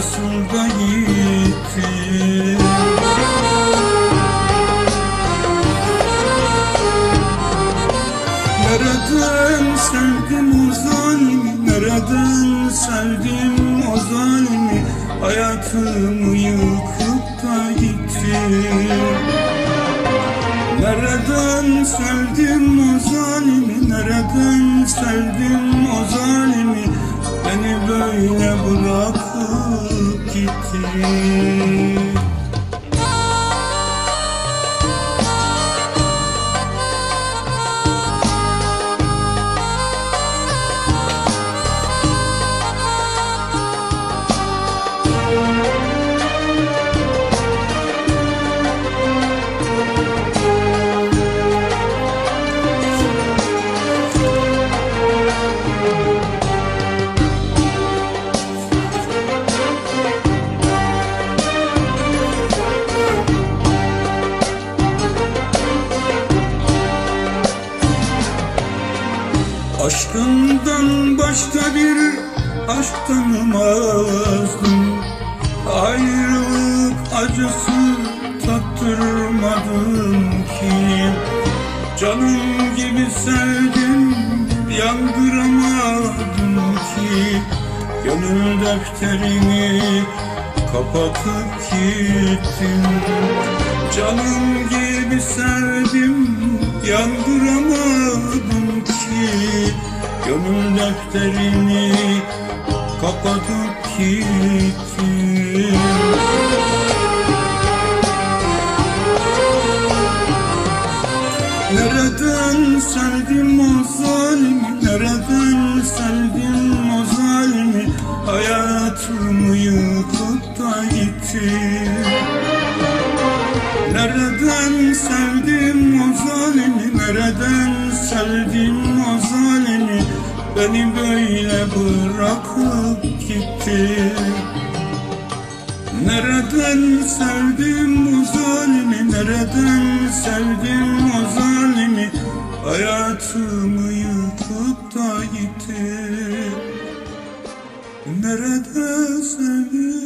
nasıl da gittin? Nereden sevdim o zalimi. Nereden sevdim o zalimi. Hayatımı yıkıp da gitti Nereden sevdim o zalimi. Nereden sevdim o zalimi Beni böyle bırakıp gitti Aşkından başka bir aşk tanımazdım. Ayrılık acısı tattırmadım ki. Canım gibi sevdim yandıramadım ki. Gönül defterimi kapatıp gittim. Canım gibi sevdim yandıramadım Gönül defterini kapatıp gittim. Nereden sevdim o zalimi Nereden sevdim o zalimi Hayatımı yıkıp da gitti Nereden sevdim o zalimi Nereden sevdim o zalimi Beni böyle bırakıp gitti. Nereden sevdim o zalimi? Nereden sevdim o zalimi? Hayatımı yıkıp da gitti. Nerede sevdim